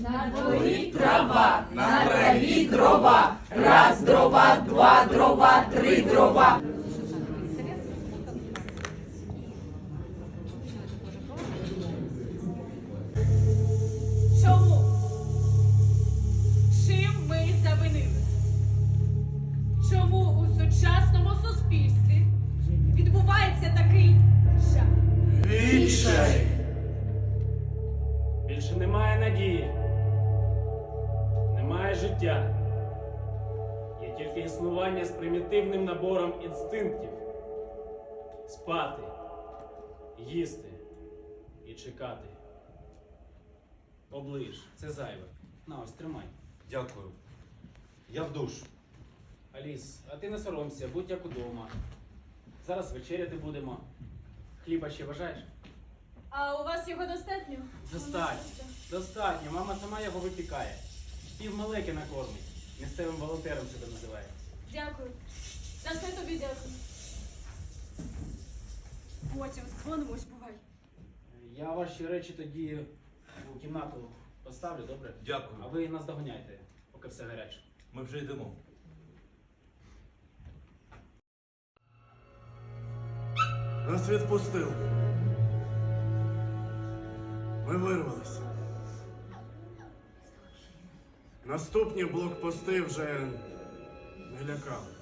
На дворі трава, на траві дрова. Раз дрова, два дрова, три дрова. Чому? Чим ми завинили? Чому у сучасному суспільстві відбувається такий жах? Відчай! Більше немає надії. Життя. Є тільки існування з примітивним набором інстинктів. Спати, їсти і чекати. Оближ, це зайве. На ось тримай. Дякую. Я в душ. Аліс, а ти не соромся, будь як удома. Зараз вечеряти будемо. Хліба ще бажаєш? А у вас його достатньо? Достатньо. Достатньо. Мама сама його випікає. Пів малеки накормить. Місцевим волонтером себе називає. Дякую. За все тобі дякую. Потім дзвонимось, бувай. Я ваші речі тоді у кімнату поставлю, добре? Дякую. А ви нас доганяйте, поки все гаряче. Ми вже йдемо. Нас відпустили. Ми вирвалися. Наступні блокпости вже не лякали.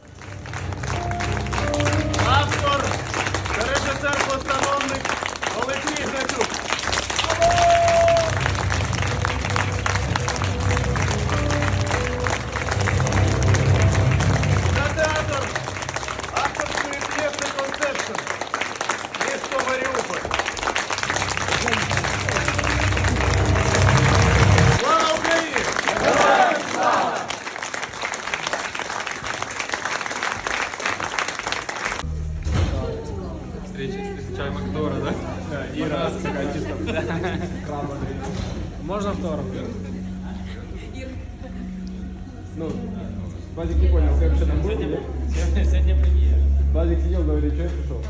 Встреча, встречаем актера, да? Да, и раз такая чисто. Можно втором? Ну, Вадик не понял, ты вообще там был? Сегодня прем'єра. Вадик сидел, говорит, что я пришел.